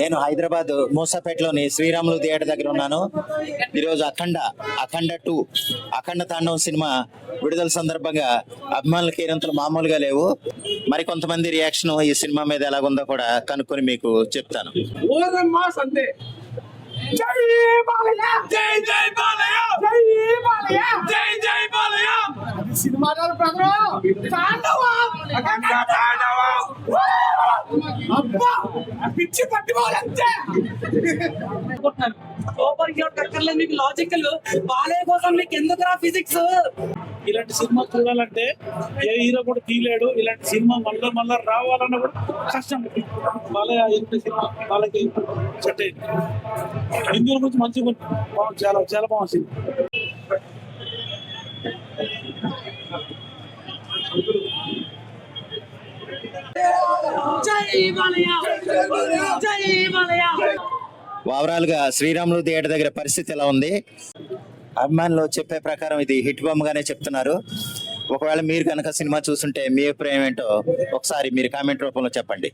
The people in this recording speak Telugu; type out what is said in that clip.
నేను హైదరాబాద్ మూసాపేటలోని శ్రీరాములు థియేటర్ దగ్గర ఉన్నాను. ఈరోజు అఖండ అఖండ టూ అఖండ తాండవం సినిమా విడుదల సందర్భంగా అభిమానుల కేరింతలు మామూలుగా లేవు. మరి కొంతమంది రియాక్షన్ ఈ సినిమా మీద ఎలాగుందో కూడా కనుక్కొని మీకు చెప్తాను. ఓరమ్మా అబ్బా పిచ్చి పట్టుకోవాలంతే సూపర్ హీరో టక్కర్లేదు మీకు లాజికల్ బాలయ్య కోసం మీకు ఎందుకురా ఫిజిక్స్ ఇలాంటి సినిమా చూడాలంటే ఏ హీరో కూడా తీయలేడు. ఇలాంటి సినిమా మళ్ళీ మళ్ళీ రావాలన్న కూడా కష్టం. బాలయ్య ఎంత సినిమా వాళ్ళకి సెట్ అయింది. హిందీల గురించి మంచిగా చాలా చాలా బాగుంది సినిమా జై బాలయ్య జై బాలయ్య ఓవరాల్గా శ్రీరాములు థియేటర్ దగ్గర పరిస్థితి ఎలా ఉంది? అభిమానులు చెప్పే ప్రకారం ఇది హిట్ బొమ్మ గానే చెప్తున్నారు. ఒకవేళ మీరు కనుక సినిమా చూస్తుంటే మీ అభిప్రాయం ఏంటో ఒకసారి మీరు కామెంట్ రూపంలో చెప్పండి.